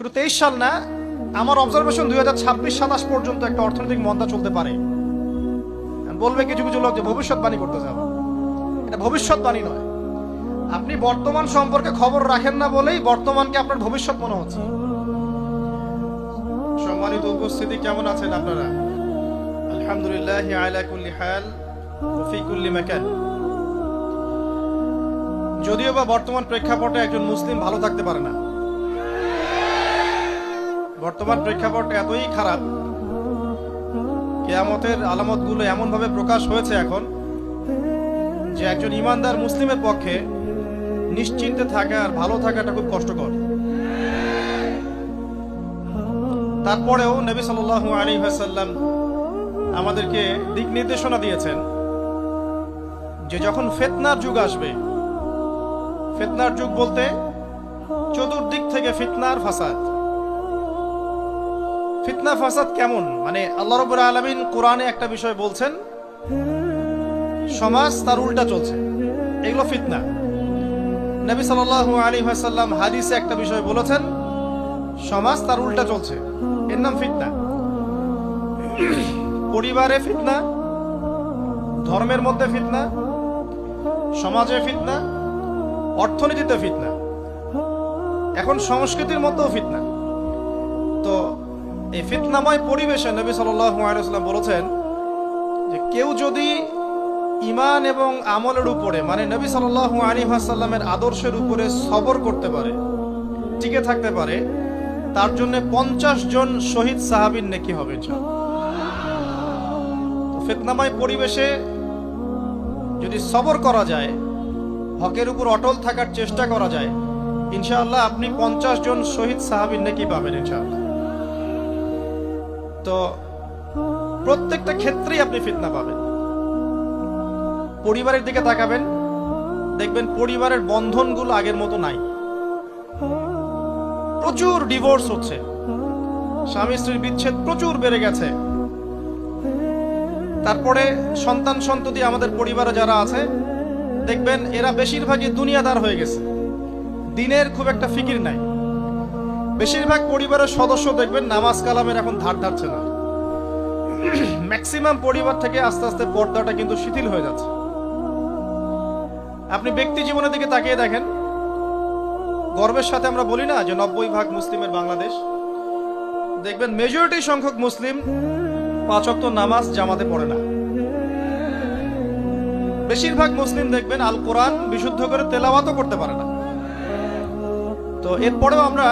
শুধু তেইশ সাল না, আমার অবজারভেশন দুই হাজার ছাব্বিশ সাতাশ পর্যন্ত একটা অর্থনৈতিক মন্দা চলতে পারে। বলবে কিছু কিছু লোক যে ভবিষ্যৎবাণী করতে যাবে এটা ভবিষ্যৎবাণী নয়। আপনি বর্তমান সম্পর্কে খবর রাখেন না বলেই বর্তমানকে আপনার ভবিষ্যৎ মনে হচ্ছে। সম্মানিত উপস্থিতি, কেমন আছেন আপনারা? আলহামদুলিল্লাহ আলা কুল্লি হাল কুল্লি যদিও বা বর্তমান প্রেক্ষাপটে একজন মুসলিম ভালো থাকতে পারে না। বর্তমান প্রেক্ষাপট এতই খারাপ, কেয়ামতের আলামতগুলো এমনভাবে প্রকাশ হয়েছে এখন যে একজন ইমানদার মুসলিমের পক্ষে নিশ্চিন্তে থাকা আর ভালো থাকাটা খুব কষ্টকর। তারপরেও নবী সাল্লাল্লাহু আলাইহি ওয়াসাল্লাম আমাদেরকে দিক নির্দেশনা দিয়েছেন যে যখন ফেতনার যুগ আসবে, ফেতনার যুগ বলতে চতুর্দিক থেকে ফিতনার ফাসাদ। ফিতনা ফাসাদ কেমন? মানে আল্লাহ রবুর আলমিন কোরআনে একটা বিষয় বলছেন, সমাজ তার উল্টা চলছে। এগুলো ফিতনা। নবী সাল আলী সাল্লাম হাদিসে একটা বিষয় বলেছেন, সমাজ তার উল্টা চলছে। এর নাম ফিতনা। পরিবারে ফিতনা, ধর্মের মধ্যে ফিতনা, সমাজে ফিতনা, অর্থনীতিতে ফিতনা। এখন সংস্কৃতির মধ্যেও ফিতনা। এই ফিতনাময় পরিবেশে নবী সাল্লাম বলেছেন যে কেউ যদি ইমান এবং আমলের উপরে মানে নবী সাল্লাহ আলী আদর্শের উপরে সবর করতে পারে, টিকে থাকতে পারে, তার জন্য পঞ্চাশ জন শহীদ সাহাবির নেকি হবে, ইনশাআল্লাহ। পরিবেশে যদি সবর করা যায়, হকের উপর অটল থাকার চেষ্টা করা যায়, ইনশাআল্লাহ আপনি পঞ্চাশ জন শহীদ সাহাবির নাকি পাবেন, ইনশাআল্লাহ তো প্রত্যেকটা ক্ষেত্রেই আপনি ফিতনা পাবেন। পরিবারের দিকে তাকাবেন, দেখবেন পরিবারের বন্ধনগুলো আগের মতো নাই। প্রচুর ডিভোর্স হচ্ছে। স্বামী স্ত্রীর বিচ্ছেদ প্রচুর বেড়ে গেছে। তারপরে সন্তান সন্ততি আমাদের পরিবারে যারা আছে, দেখবেন এরা বেশিরভাগই দুনিয়াদার হয়ে গেছে। দিনের খুব একটা ফিকির নাই। বেশিরভাগ পরিবারের সদস্য দেখবেন নামাজ কালামের এখন ধার ধারছে না। ম্যাক্সিমাম পরিবার থেকে আস্তে আস্তে পর্দাটা কিন্তু শিথিল হয়ে যাচ্ছে। আপনি ব্যক্তি জীবনের দিকে তাকিয়ে দেখেন। গর্বের সাথে আমরা বলি না যে নব্বই ভাগ মুসলিমের বাংলাদেশ। দেখবেন মেজরিটি সংখ্যক মুসলিম পাঁচ নামাজ জামাতে পড়ে না। বেশিরভাগ মুসলিম দেখবেন আল কোরআন বিশুদ্ধ করে তেলাওয়াতও করতে পারে না। তো এরপরেও আমরা